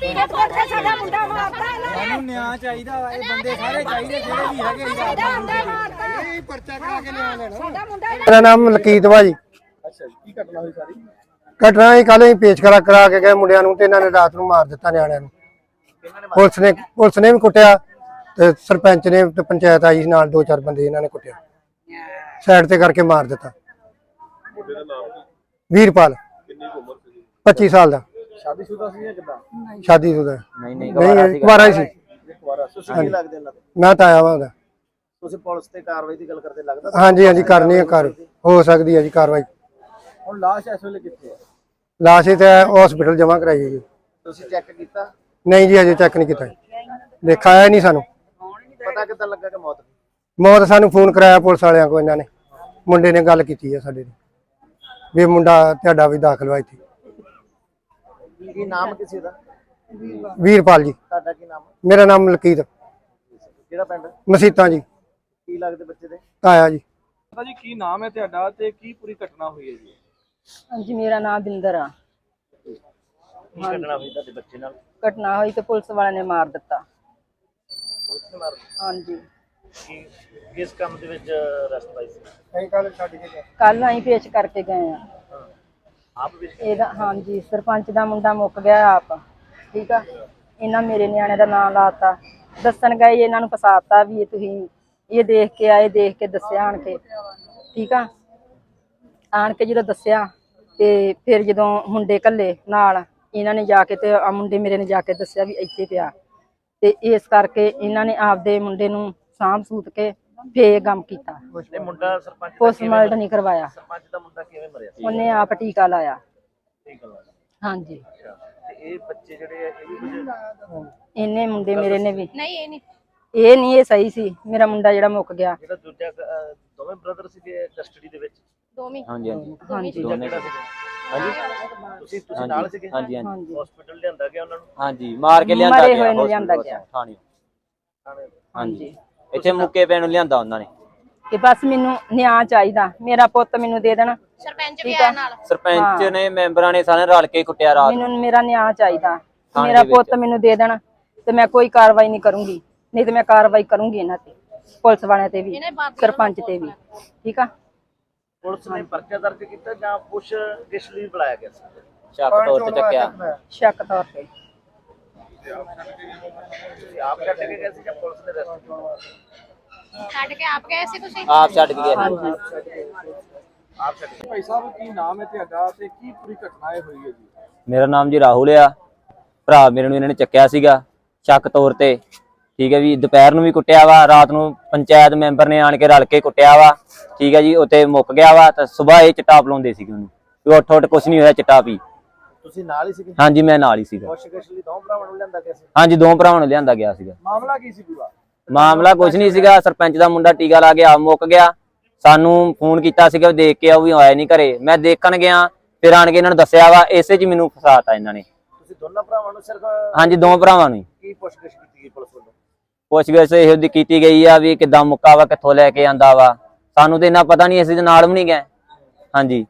ਪੀ ਕੇ ਤੁਰ ਕੇ ਸਾਡਾ ਮੁੰਡਾ ਮਾਰਤਾ ਇਹਨਾਂ ਨੇ ਸਾਨੂੰ ਨਿਆਂ ਚਾਹੀਦਾ ਵਾ, ਇਹ ਬੰਦੇ ਸਾਰੇ ਚਾਹੀਦੇ ਜਿਹੜੇ ਵੀ ਹੈਗੇ ਸਾਡਾ ਮੁੰਡਾ ਮਾਰਤਾ। ਇਹ ਪਰਚਾ ਕਰਾ ਕੇ ਨਿਆਂ ਲੈਣਾ। ਸਾਡਾ ਮੁੰਡਾ ਮੇਰਾ ਨਾਮ ਮਲਕੀਤ ਵਾ ਜੀ। ਅੱਛਾ ਜੀ ਕੀ ਘਟਨਾ ਹੋਈ ਸਾਰੀ? ਘਟਨਾ ਹੀ ਕੱਲ ਹੀ ਪੇਸ਼ ਕਰਾ ਕਰਾ ਕੇ ਗਏ ਮੁੰਡਿਆਂ ਨੂੰ ਤੇ ਇਹਨਾਂ ਨੇ ਰਾਤ ਨੂੰ ਮਾਰ ਦਿੱਤਾ ਨਿਆਣਿਆਂ ਨੂੰ। ਪੁਲਿਸ ਨੇ ਪੁਲਿਸ ਨੇ ਵੀ ਕੁੱਟਿਆ ਤੇ ਸਰਪੰਚ ਨੇ ਤੇ ਪੰਚਾਇਤ ਆਈ ਸੀ ਨਾਲ ਦੋ ਚਾਰ ਬੰਦੇ ਇਹਨਾਂ ਨੇ ਕੁੱਟਿਆ। ਸਾਈਡ ਤੇ ਕਰਕੇ ਮਾਰ ਦਿੱਤਾ। ਵੀਰਪਾਲ। 25 ਸਾਲ ਦਾ। ਸ਼ਾਦੀशुदा ਸੀ ਜਾਂ ਕਿਦਾਂ? ਸ਼ਾਦੀ ਸੁਦਾ ਨਹੀਂ ਨਹੀਂ ਨਹੀਂ ਕੁਵਾਰਾ ਹੀ ਸੀ। ਦੁਬਾਰਾ ਤੁਸੀਂ ਕੀ ਲੱਗਦੇ ਇਹਨਾਂ ਦੇ ਮੈਂ ਤਾਂ ਆਇਆ ਵਾਂ ਉਹਦਾ। ਤੁਸੀਂ ਪੁਲਿਸ ਤੇ ਕਾਰਵਾਈ ਦੀ ਗੱਲ ਕਰਦੇ ਲੱਗਦਾ ਹਾਂਜੀ ਹਾਂਜੀ ਕਰਨੀ ਹੈ ਕਰ। ਹੋ ਸਕਦੀ ਹੈ ਜੀ ਕਾਰਵਾਈ। ਹੁਣ ਲਾਸ਼ ਇਸ ਵੇਲੇ ਕਿੱਥੇ ਹੈ ਲਾਸ਼ ਤੇ ਹਸਪੀਟਲ ਜਮ੍ਹਾਂ ਕਰਾਈ ਹੈ ਜੀ। ਤੁਸੀਂ ਚੈੱਕ ਕੀਤਾ? ਨਹੀਂ ਜੀ ਅਜੇ ਚੈੱਕ ਨਹੀਂ ਕੀਤਾ। ਦੇਖਾ ਆਇਆ ਨਹੀਂ ਸਾਨੂੰ। ਪਤਾ ਕਿੱਦਾਂ ਲੱਗਾ ਕਿ ਮੌਤ ਮੌਤ ਸਾਨੂੰ ਫੋਨ ਕਰਾਇਆ ਪੁਲਿਸ ਵਾਲਿਆਂ ਕੋ ਇਹਨਾਂ ਨੇ। ਮੁੰਡੇ ਨੇ ਗੱਲ ਕੀਤੀ ਹੈ ਸਾਡੇ ਨਾਲ ਵੀ ਮੁੰਡਾ ਤੁਹਾਡਾ ਵੀ ਦਾਖਲ ਵਾ ਇੱਥੇ। ਕੀ ਨਾਮ ਕਿਸੇ ਦਾ? ਵੀਰਪਾਲ ਜੀ। ਤੁਹਾਡਾ ਕੀ ਨਾਮ ਮੇਰਾ ਨਾਮ ਮਲਕੀਤ। ਕਿਹੜਾ ਪਿੰਡ? ਮਸੀਤਾਂ ਜੀ। ਕੀ ਲੱਗਦੇ ਬੱਚੇ ਦੇ? ਤਾਇਆ ਜੀ। ਪਤਾ ਜੀ ਕੀ ਨਾਮ ਹੈ ਤੁਹਾਡਾ ਤੇ ਕੀ ਪੂਰੀ ਘਟਨਾ ਹੋਈ ਹੈ ਜੀ? ਹਾਂਜੀ ਮੇਰਾ ਨਾਮ ਬਿੰਦਰ ਆ। ਕੀ ਘਟਨਾ ਹੋਈ ਤੁਹਾਡੇ ਬੱਚੇ ਨਾਲ? ਘਟਨਾ ਹੋਈ ਤੇ ਪੁਲਿਸ ਵਾਲਿਆਂ ਨੇ ਮਾਰ ਦਿੱਤਾ। ਪੁਲਿਸ ਨੇ ਮਾਰ ਹਾਂਜੀ। ਕੀ ਕਿਸ ਕੰਮ ਦੇ ਵਿੱਚ ਰਸਤ ਪਾਈ ਸੀ? ਕੱਲ ਛੱਡ ਕੇ ਗਏ। ਕੱਲ ਅਸੀਂ ਪੇਸ਼ ਕਰਕੇ ਗਏ ਆ। ਆਪ ਵੀ ਇਹਦਾ, ਹਾਂਜੀ, ਸਰਪੰਚ ਦਾ ਮੁੰਡਾ ਮੁੱਕ ਗਿਆ ਆਪ। ਠੀਕ ਆ? ਇਹਨਾਂ ਮੇਰੇ ਨਿਆਣੇ ਦਾ ਨਾਂ ਲਾਤਾ ਦੱਸਣ ਗਏ ਇਹਨਾਂ ਨੂੰ ਫਸਾਤਾ ਵੀ ਇਹ ਤੁਸੀਂ ਇਹ ਦੇਖ ਕੇ ਆਏ, ਦੇਖ ਕੇ ਦੱਸਿਆ ਆਣ ਕੇ। ਠੀਕ ਆ? ਆਣ ਕੇ ਜਦੋਂ ਦੱਸਿਆ ਤੇ ਫਿਰ ਜਦੋਂ ਮੁੰਡੇ ਕੱਲੇ ਨਾਲ, ਇਹਨਾਂ ਨੇ ਜਾ ਕੇ ਤੇ ਆ ਮੁੰਡੇ ਮੇਰੇ ਨੇ ਜਾ ਕੇ ਦੱਸਿਆ ਵੀ ਇੱਥੇ ਪਿਆ। ਤੇ ਇਸ ਕਰਕੇ ਇਹਨਾਂ ਨੇ ਆਪਦੇ ਮੁੰਡੇ ਨੂੰ ਸਾਂਭ ਸੂਤ ਕੇ ਫੇਰ ਗਮ ਕੀਤਾ। ਇਹ ਮੁੰਡਾ ਸਰਪੰਚ ਦਾ ਪੋਸਟਮਾਰਟਮ ਨਹੀਂ ਕਰਵਾਇਆ। ਸਰਪੰਚ ਦਾ ਮੁੰਡਾ ਕਿਵੇਂ ਮਰਿਆ? ਉਹਨੇ ਆਪ ਟੀਕਾ ਲਾਇਆ। ਠੀਕ ਹੈ ਹਾਂਜੀ। ਅੱਛਾ ਤੇ ਇਹ ਬੱਚੇ ਜਿਹੜੇ ਆ ਇਹ ਵੀ ਕੁਝ ਇਹਨੇ ਮੁੰਡੇ ਮੇਰੇ ਨੇ ਵੀ। ਨਹੀਂ ਇਹ ਨਹੀਂ। ਇਹ ਨਹੀਂ ਇਹ ਸਹੀ ਸੀ। ਮੇਰਾ ਮੁੰਡਾ ਜਿਹੜਾ ਮੁੱਕ ਗਿਆ। ਜਿਹੜਾ ਦੂਜਾ ਅਹ, ਦੋਵੇਂ ਬ੍ਰਦਰ ਸੀਗੇ ਕਸਟਡੀ ਦੇ ਵਿੱਚ? ਦੋਵੇਂ। ਹਾਂਜੀ ਹਾਂਜੀ। ਹਾਂਜੀ। ਦੂਜਾ ਕਿਹੜਾ ਸੀਗਾ? ਹਾਂਜੀ। ਤੁਸੀਂ ਤੁਸੀਂ ਨਾਲ ਸੀਗੇ? ਹਾਂਜੀ ਹਾਂਜੀ। ਹਾਂਜੀ। ਹਸਪੀਟਲ ਲਿਆਂਦਾ ਗਿਆ ਉਹਨਾਂ ਨੂੰ? ਹਾਂਜੀ ਮਾਰ ਕੇ ਲਿਆਂਦਾ ਮਰੇ ਗਿਆ ਹੋਏ ਨੂੰ hospital ਲਿਆਂਦਾ ਤੋਂ ਗਿਆ। ਥਾਣੇ। ਥਾਣੇ ਹਾਂਜੀ। ਇੱਥੇ ਮੁੱਕੇ ਪੈਣ ਨੂੰ ਲਿਆਂਦਾ ਉਹਨਾਂ ਨੇ। ਕਿ ਬਸ ਮੈਨੂੰ ਨਿਆਂ ਚਾਹੀਦਾ ਮੇਰਾ ਪੁੱਤ ਮੈਨੂੰ ਦੇ ਦੇਣ। ਸਰਪੰਚ ਵੀ ਆਇਆ ਨਾਲ। ਸਰਪੰਚ ਨੇ ਮੈਂਬਰਾਂ ਨੇ ਸਾਰੇ ਰਲ ਕੇ ਕੁੱਟਿਆ ਰਾਤ ਨੂੰ। ਮੈਨੂੰ ਮੇਰਾ ਨਿਆਂ ਚਾਹੀਦਾ ਥਾਣੇ ਮੇਰਾ ਦੇ ਵਿੱਚ। ਪੁੱਤ ਮੈਨੂੰ ਦੇ ਦੇਣ ਤੇ ਮੈਂ ਕੋਈ ਕਾਰਵਾਈ ਨਹੀਂ ਕਰੂੰਗੀ। ਨਹੀਂ ਤੇ ਮੈਂ ਕਾਰਵਾਈ ਕਰੂੰਗੀ ਇਹਨਾਂ ਤੇ ਪੁਲਿਸ ਵਾਲਿਆਂ ਤੇ ਵੀ ਸਰਪੰਚ ਤੇ ਵੀ। ਠੀਕ ਆ? ਪੁਲਿਸ ਨੇ ਪਰਚਾ ਦਰਜ ਕੀਤਾ ਜਾਂ ਪੁੱਛ ਗਿੱਛ ਲਈ ਬੁਲਾਇਆ ਗਿਆ ਸੀ? ਚੱਕ ਤੋਰ ਤੇ ਚੱਕਿਆ। ਸ਼ੱਕ ਤੌਰ ਤੇ। ਆਪ ਛੱਡ ਕੇ ਗਏ ਸੀ ਜਾਂ ਪੁਲਿਸ ਨੇ ਰੈਸਟ ਕੀਤਾ ਛੱਡ ਕੇ ਆਪ ਗਏ ਸੀ ਤੁਸੀਂ? ਆਪ ਛੱਡ ਕੇ ਗਿਆ ਹਾਂਜੀ। ਆਪ ਛੱਡ ਕੇ ਭਾਈ ਸਾਹਿਬ ਕੀ ਨਾਮ ਹੈ ਤੁਹਾਡਾ ਤੇ ਕੀ ਪੂਰੀ ਘਟਨਾ ਇਹ ਹੋਈ ਹੈ ਜੀ? ਮੇਰਾ ਨਾਮ ਜੀ ਰਾਹੁਲ ਆ। ਭਰਾ ਮੇਰੇ ਨੂੰ ਇਹਨਾਂ ਨੇ ਚੱਕਿਆ ਸੀਗਾ ਸ਼ੱਕ ਤੌਰ ਤੇ। ਠੀਕ ਹੈ ਜੀ ਦੁਪਹਿਰ ਨੂੰ ਵੀ ਕੁੱਟਿਆ ਵਾ ਰਾਤ ਨੂੰ ਪੰਚਾਇਤ ਮੈਂਬਰ ਨੇ ਆਣ ਕੇ ਰਲ ਕੇ ਕੁੱਟਿਆ ਵਾ। ਠੀਕ ਹੈ ਜੀ ਉੱਤੇ ਮੁੱਕ ਗਿਆ ਵਾ ਤਾਂ ਸਵੇਰ ਇਹ ਚਿੱਟਾ ਪਲਾਉਂਦੇ ਸੀਗੇ ਉਹਨੂੰ। ਵੀ ਉੱਠ ਉੱਠ ਕੁਛ ਨਹੀਂ ਹੋਇਆ ਚਿੱਟਾ ਪੀ ਤੁਸੀਂ ਨਾਲ ਹੀ ਸੀਗੇ? ਹਾਂਜੀ ਮੈਂ ਨਾਲ ਹੀ ਸੀਗਾ। ਪੁੱਛ ਗਿੱਛ ਲਈ ਦੋ ਭਰਾਵਾਂ ਨੂੰ ਲਿਆਂਦਾ ਗਿਆ ਸੀ? ਹਾਂਜੀ ਦੋ ਭਰਾਵਾਂ ਨੂੰ ਲਿਆਂਦਾ ਗਿਆ ਸੀਗਾ। ਮਾਮਲਾ ਕੀ ਸੀ ਪੂਰਾ? ਮਾਮਲਾ ਕੁਛ ਨਹੀਂ ਸੀਗਾ। ਸਰਪੰਚ ਦਾ ਮੁੰਡਾ ਟੀਕਾ ਲਾ ਕੇ ਆ ਮੁੱਕ ਗਿਆ। ਸਾਨੂੰ ਫੋਨ ਕੀਤਾ ਸੀਗਾ ਦੇਖ ਕੇ ਆਓ ਵੀ ਆਇਆ ਨਹੀਂ ਘਰੇ। ਮੈਂ ਦੇਖਣ ਗਿਆ ਫਿਰ ਆਣ ਕੇ ਇਹਨਾਂ ਨੂੰ ਦੱਸਿਆ ਵਾ ਇਸੇ 'ਚ ਮੈਨੂੰ ਫਸਾਤਾ ਇਹਨਾਂ ਨੇ। ਤੁਸੀਂ ਦੋਨਾਂ ਭਰਾਵਾਂ ਨੂੰ ਸਿਰਫ ਹਾਂਜੀ ਦੋ ਭਰਾਵਾਂ ਨੂੰ ਹੀ। ਕੀ ਪੁੱਛ ਗਿੱਛ ਕੀਤੀ ਗਈ ਪੁਲਿਸ ਵੱਲੋਂ? ਪੁੱਛਗਿੱਛ ਇਹੋ ਦੀ ਕੀਤੀ ਗਈ ਆ ਵੀ ਕਿੱਦਾਂ ਮੁੱਕਾ ਵਾ ਕਿੱਥੋਂ ਲੈ ਕੇ ਆਂਦਾ ਵਾ। ਸਾਨੂੰ ਤੇ ਇੰਨਾ ਪਤਾ ਨਹੀਂ ਅਸੀਂ ਤੇ ਨਾਲ ਵੀ ਨਹੀਂ ਗਏ। ਹਾਂਜੀ।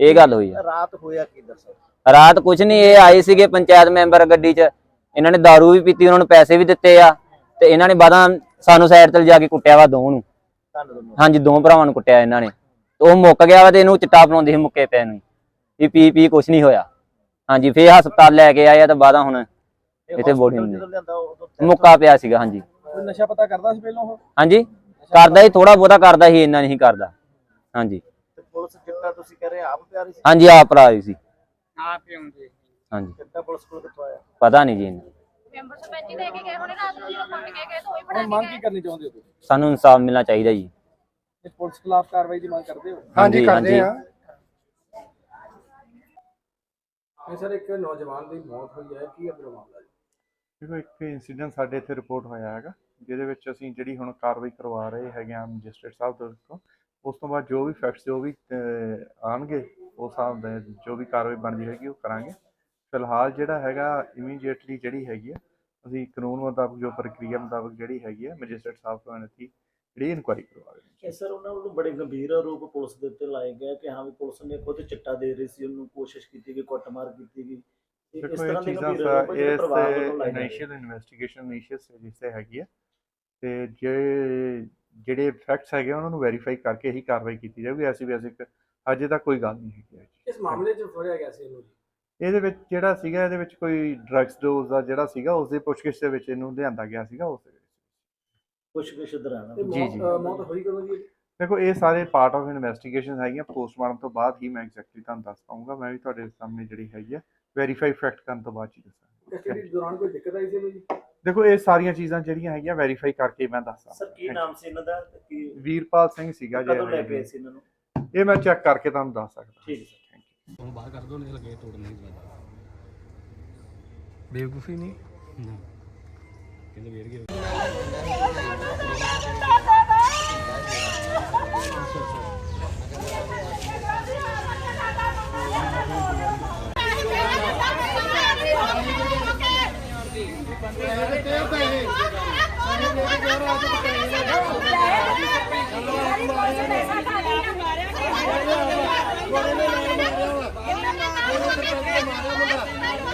ਇਹ ਗੱਲ ਹੋਈ ਆ। ਰਾਤ ਹੋਇਆ ਕੀ ਦੱਸੋ? ਰਾਤ ਕੁਛ ਨਹੀਂ ਇਹ ਆਏ ਸੀਗੇ ਪੰਚਾਇਤ ਮੈਂਬਰ ਗੱਡੀ 'ਚ। ਇਹਨਾਂ ਨੇ दारू ਵੀ ਪੀਤੀ ਉਹਨਾਂ ਨੂੰ ਪੈਸੇ ਵੀ ਦਿੱਤੇ ਆ ਤੇ ਇਹਨਾਂ ਨੇ ਬਾਦਾਂ ਸਾਨੂੰ ਸਾਈਡ ਤੇ ਜਾ ਕੇ ਕੁੱਟਿਆ ਵਾ ਦੋ ਨੂੰ। ਹਾਂਜੀ ਦੋ ਭਰਾਵਾਂ ਨੂੰ ਕੁੱਟਿਆ ਇਹਨਾਂ ਨੇ। ਤੇ ਉਹ ਮੁੱਕ ਗਿਆ ਵਾ ਤੇ ਇਹਨੂੰ ਚਿੱਟਾ ਪਲਾਉਂਦੇ ਸੀ ਮੁੱਕੇ ਪੈ ਨੂੰ। ਵੀ ਪੀ ਪੀ ਕੁਛ ਨਹੀਂ ਹੋਇਆ। ਹਾਂਜੀ ਫੇਰ ਹਸਪਤਾਲ ਲੈ ਕੇ ਆਏ ਆ ਤੇ ਬਾਦਾਂ ਹੁਣ ਇਹ ਇੱਥੇ ਬੋਡੀ ਉਦੋਂ ਮੁੱਕਾ ਪਿਆ ਸੀਗਾ ਹਾਂਜੀ। ਨਸ਼ਾ ਪਤਾ ਕਰਦਾ ਸੀ ਪਹਿਲਾਂ ਉਹ? ਹਾਂਜੀ ਕਰਦਾ ਹੀ ਥੋੜਾ ਬਹੁਤਾ ਕਰਦਾ ਸੀ ਇੰਨਾ ਨਹੀਂ ਕਰਦਾ। ਹਾਂਜੀ। ਪੁਲਿਸ ਚਿੱਟਾ ਤੁਸੀਂ ਕਹਿ ਰਹੇ ਆਪ ਪਿਆਰੀ ਸੀ? ਹਾਂਜੀ ਆਪ ਭਰਾ ਸੀ। ਆਪ ਹੀ ਹੁੰਦੇ ਹਾਂਜੀ। ਚਿੱਟਾ ਪੁਲਿਸ ਕੋਲ ਕਿੱਥੋਂ ਆਇਆ? ਪਤਾ ਨਹੀਂ ਜੀ ਇਹਨੂੰ। ਮੈਂਬਰ ਸਰਪੰਚ ਹੀ ਦੇ ਕੇ ਗਏ ਹੋਣੇ ਰਾਤ ਨੂੰ ਜਦੋਂ ਪੰਡ ਕੇ ਗਏ ਤਾਂ ਉਹੀ ਫੜਾ ਹੁਣ ਮੰਗ ਕੀ ਕਰਨੀ ਚਾਹੁੰਦੇ ਹੋ ਤੁਸੀਂ? ਸਾਨੂੰ ਇਨਸਾਫ ਮਿਲਣਾ ਚਾਹੀਦਾ ਜੀ। ਇਹ ਪੁਲਿਸ ਖਿਲਾਫ ਕਾਰਵਾਈ ਦੀ ਮੰਗ ਕਰਦੇ ਹੋ? ਹਾਂਜੀ ਕਰਦੇ। ਆ ਇਹ ਸਰ ਇੱਕ ਨੌਜਵਾਨ ਦੀ ਮੌਤ ਹੋਈ ਹੈ। ਕੀ ਅਪਰ ਮਾਮਲਾ ਜੀ? ਦੇਖੋ ਇੱਕ ਇਨਸੀਡੈਂਟ ਸਾਡੇ ਇੱਥੇ ਰਿਪੋਰਟ ਹੋਇਆ ਹੈਗਾ ਜਿਹਦੇ ਵਿੱਚ ਅਸੀਂ ਜਿਹੜੀ ਹੁਣ ਕਾਰਵਾਈ ਕਰਵਾ ਰਹੇ ਹੈਗੇ ਆ ਮੈਜਿਸਟ੍ਰੇਟ ਸਾਹਿਬ ਦੇ ਤੋਂ ਉਸ ਤੋਂ ਬਾਅਦ ਜੋ ਵੀ ਫੈਕਟਸ ਜੋ ਵੀ ਅਹ, ਆਉਣਗੇ ਉਸ ਹਿਸਾਬ ਦੇ ਜੋ ਵੀ ਕਾਰਵਾਈ ਬਣਦੀ ਹੈਗੀ ਉਹ ਕਰਾਂਗੇ। ਫਿਲਹਾਲ ਜਿਹੜਾ ਹੈਗਾ ਇਮੀਡੀਏਟਲੀ ਜਿਹੜੀ ਹੈਗੀ ਆ ਅਸੀਂ ਕਾਨੂੰਨ ਮੁਤਾਬਕ ਜੋ ਪ੍ਰਕਿਰਿਆ ਮੁਤਾਬਕ ਜਿਹੜੀ ਹੈਗੀ ਆ ਮੈਜਿਸਟ੍ਰੇਟ ਸਾਹਿਬ ਤੋਂ ਦੀ ਜਿਹੜੀ ਇਨਕੁਆਇਰੀ ਕਰਵਾ ਰਹੇ ਹਾਂ। ਇਹ ਸਰ ਉਹਨਾਂ ਵੱਲੋਂ ਬੜੇ ਗੰਭੀਰ ਆਰੋਪ ਪੁਲਿਸ ਦੇ ਉੱਤੇ ਲਾਏ ਗਏ ਕਿ ਹਾਂ ਵੀ ਪੁਲਿਸ ਨੇ ਖੁਦ ਚਿੱਟਾ ਦੇ ਰਹੀ ਸੀ ਉਹਨੂੰ ਕੋਸ਼ਿਸ਼ ਕੀਤੀ ਗਈ ਕੁੱਟਮਾਰ ਕੀਤੀ ਗਈ। ਇਸ ਤਰ੍ਹਾਂ ਦੇ ਗੰਭੀਰ ਆਰੋਪ ਇਸ। ਇਨੀਸ਼ੀਅਲ ਇਨਵੈਸਟੀਗੇਸ਼ਨ ਇਨੀਸ਼ੀਅਲ ਸਟੇਜ ਤੇ ਹੈਗੀ ਹੈ ਤੇ ਜੇ ਜਿਹੜੇ ਫੈਕਟਸ ਹੈਗੇ ਉਹਨਾਂ ਨੂੰ ਵੈਰੀਫਾਈ ਕਰਕੇ ਹੀ ਕਾਰਵਾਈ ਕੀਤੀ ਜਾਊਗੀ। ਐਸੀ ਵੈਸੇ ਇੱਕ ਅਜੇ ਤੱਕ ਕੋਈ ਗੱਲ ਨਹੀਂ ਹੈਗੀ ਹੈ ਇਸ ਮਾਮਲੇ 'ਚ ਫੜਿਆ ਗਿਆ ਸੀ ਇਹਨੂੰ ਜੀ। ਇਹਦੇ ਵਿੱਚ ਜਿਹੜਾ ਸੀਗਾ ਇਹਦੇ ਵਿੱਚ ਕੋਈ ਡਰੱਗਸ ਡੋਜ਼ ਦਾ ਜਿਹੜਾ ਸੀਗਾ ਉਸ ਦੇ ਪੁੱਛਗਿੱਛ ਦੇ ਵਿੱਚ ਇਹਨੂੰ ਲਿਆਂਦਾ ਗਿਆ ਸੀਗਾ ਉਸ ਦੇ ਵਿੱਚ। ਕੁਛ ਕੁਛ ਦੌਰਾਨ। ਇਹ ਜੀ, ਮੌਤ ਜੀ। ਅ, ਮੌਤ ਹੋਈ ਕਦੋਂ ਜੀ? ਦੇਖੋ ਇਹ ਸਾਰੇ ਪਾਰਟ ਆਫ ਇਨਵੈਸਟੀਗੇਸ਼ਨ ਹੈਗੀਆਂ। ਪੋਸਟਮਾਰਟਮ ਤੋਂ ਬਾਅਦ ਹੀ ਮੈਂ ਐਗਜ਼ੈਕਟਲੀ ਤੁਹਾਨੂੰ ਦੱਸ ਪਾਊਂਗਾ। ਮੈਂ ਵੀ ਤੁਹਾਡੇ ਸਾਹਮਣੇ ਜਿਹੜੀ ਹੈਗੀ ਹੈ ਵੈਰੀਫਾਈ ਫੈਕਟ ਕਰਨ ਤੋਂ ਬਾਅਦ ਹੀ ਦੱਸਾਂਗਾ। ਕਸਟਡੀ ਦੌਰਾਨ ਕੋਈ ਦਿੱਕਤ ਆਈ ਸੀ ਇਹਨੂੰ ਜੀ? ਦੇਖੋ ਇਹ ਸਾਰੀਆਂ ਚੀਜ਼ਾਂ ਜਿਹੜੀਆਂ ਹੈਗੀਆਂ ਵੈਰੀਫਾਈ ਕਰਕੇ ਮੈਂ ਸਰ ਕੀ ਨਾਮ ਸੀ ਇਹਨਾਂ ਦਾ ਤੇ ਕੀ ਵੀਰਪਾਲ ਸਿੰਘ ਸੀਗਾ ਜੀ ਕਦੋਂ ਲੈ ਆਏ ਸੀ ਇਹਨਾਂ ਨੂੰ? ਇਹ ਮੈਂ ਚੈੱਕ ਕਰਕੇ ਤੁਹਾਨੂੰ ਦੱਸ ਸਕਦਾ। ਠੀਕ ਹੈ ਸਰ ਥੈਂਕ ਯੂ ਹੁਣ ਬਾਹਰ ਕਰ ਦੋ ਨਹੀਂ ਲੱਗੇ ਤੋੜਨ ਨਹੀਂ ਬੇਵਕੂਫੀ ਨਹੀਂ? ਨਾ। ਗਏ।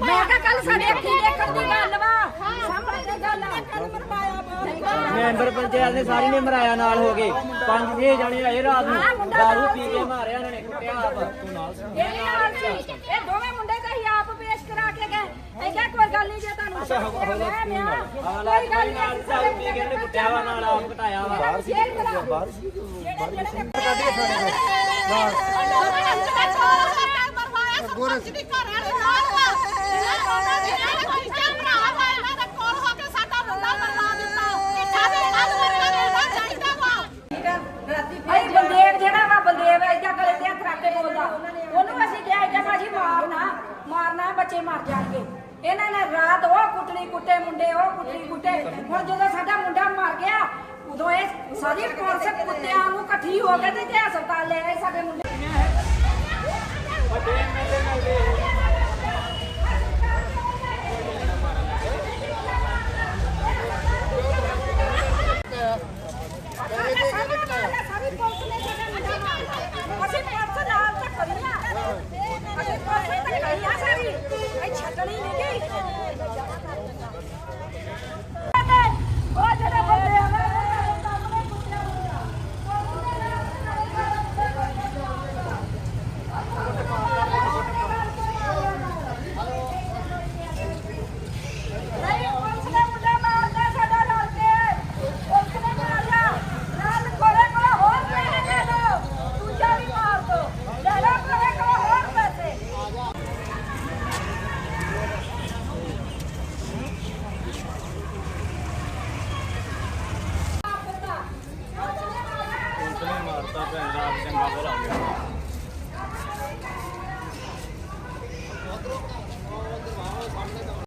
ਮੈਂ ਕਿਹਾ ਕੱਲ ਸਾਡੇ ਅੱਖੀ ਦੇਖਣ ਦੀ ਗੱਲ ਵਾ ਸਾਹਮਣੇ ਦੀ ਗੱਲ ਆ ਮੈਂਬਰ ਪੰਚਾਇਤ ਨੇ ਸਾਰੀ ਨੇ ਮਰਾਇਆ ਨਾਲ ਹੋ ਗਏ ਪੰਜ ਛੇ ਜਣੇ ਆਏ ਰਾਤ ਨੂੰ। ਦਾਰੂ ਪੀ ਕੇ ਮਾਰਿਆ ਨੇ ਕੁੱਟਿਆ ਆਪ। ਇਹ ਨਾਲ ਸੀ ਇਹ ਦੋਵੇਂ ਮੁੰਡੇ ਤਾਂ ਹੀ ਆਪ ਪੇਸ਼ ਕਰਾ ਕੇ ਗਏ। ਇਹ ਕਿਹਾ ਕੋਈ ਗੱਲ ਨਹੀਂ ਜੇ ਤੁਹਾਨੂੰ ਮੈਂ। ਮਿਆ ਕੋਈ ਗੱਲ ਨਹੀਂ ਨਾਲ ਦਾਰੂ ਪੀ ਕੇ ਉਹਨੇ ਕੁੱਟਿਆ ਵਾ ਨਾਲ ਆਪ ਘਟਾਇਆ ਵਾ। ਬਾਹਰ ਸੀ ਬਾਹਰ ਸੀ। ਗੋਰੇ ਸੀ। ਘਰ ਵਾਲੇ ਨਾਲ ਉਹਨਾਂ ਦੇ ਭਰਾ ਵਾ ਇਹਨਾਂ ਦੇ ਕੋਲ ਹੋ ਕੇ ਸਾਡਾ ਮੁੰਡਾ ਮਰਵਾ ਦਿੱਤਾ ਇੱਠਾ ਦੇ ਨਾਲ ਵਰਗਾ ਰਹਿਣਾ ਚਾਹੀਦਾ ਵਾ ਅਈ ਬਲਦੇਵ ਜਿਹੜਾ ਵਾ ਬਲਦੇਵ ਏਦਾਂ ਗਲੇ ਤੇ ਹੱਥ ਰੱਖ ਕੇ ਬੋਲਦਾ ਉਹਨੂੰ ਅਸੀਂ ਕਿਹਾ ਏਦਾਂ ਭਾਜੀ ਮਾਰਨਾ ਮਾਰਨਾ ਬੱਚੇ ਮਰ ਜਾਣਗੇ। ਇਹਨਾਂ ਨੇ ਰਾਤ ਉਹ ਕੁੱਟਣੀ ਕੁੱਟੇ ਮੁੰਡੇ ਉਹ ਕੁੱਟਣੀ ਕੁੱਟੇ। ਹੁਣ ਜਦੋਂ ਸਾਡਾ ਮੁੰਡਾ ਮਰ ਗਿਆ ਉਦੋਂ ਇਹ ਸਾਰੀ ਪੁਲਿਸ ਕੁੱਤਿਆਂ ਨੂੰ ਇਕੱਠੀ ਹੋ ਕੇ ਤੇ ਹਸਪਤਾਲ ਲੈ ਆਏ ਸਾਡੇ ਮੁੰਡੇ